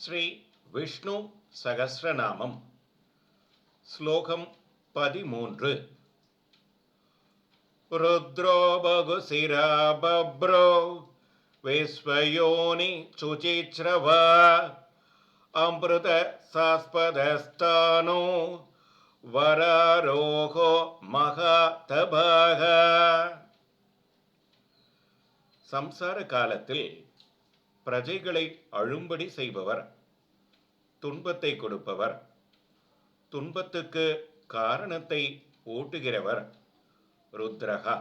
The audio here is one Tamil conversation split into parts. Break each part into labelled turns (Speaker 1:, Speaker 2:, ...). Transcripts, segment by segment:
Speaker 1: ஸ்ரீ விஷ்ணு சகசிரநாமம். ஸ்லோகம் பதிமூன்று. ருத்ரோ பகுசிரா பப்ரோ விஸ்வயோனி சுச்சிச்ரவா அமிர்த சாஸ்பதஸ்தானோ வராரோகோ மகாதபாக சம்சார காலத்தில் பிரஜைகளை அழும்படி செய்பவர் துன்பத்தை கொடுப்பவர் துன்பத்துக்கு காரணத்தை ஓட்டுகிறவர் ருத்ரகா.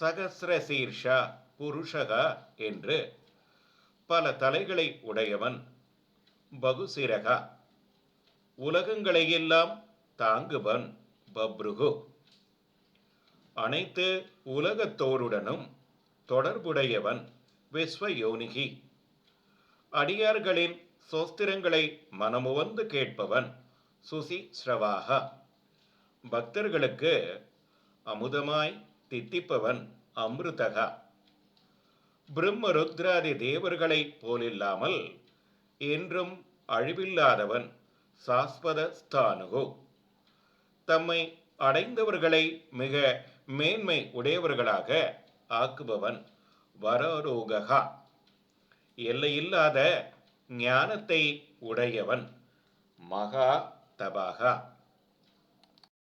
Speaker 1: சகசிரசீர்ஷா புருஷகா என்று பல தலைகளை உடையவன் பகுசிரகா. உலகங்களையெல்லாம் தாங்குவன் பப்ருகு. அனைத்து உலகத்தோருடனும் தொடர்புடையவன் விஸ்வயோனிகி. அடியார்களின் சோஸ்திரங்களை மனமுவந்து கேட்பவன் சுசி ஸ்ரவாக பக்தர்களுக்கு அமுதமாய் தித்திப்பவன் அமிர்தகா. பிரம்மருத்ராதி தேவர்களைப் போலில்லாமல் என்றும் அழிவில்லாதவன் சாஸ்வத ஸ்தானுகு. தம்மை அடைந்தவர்களை மிக மேன்மை உடையவர்களாக ஆக்குபவன் வரோரோகா எல்லையில்லாத ஞானத்தை உடையவன். மகா தபாகா.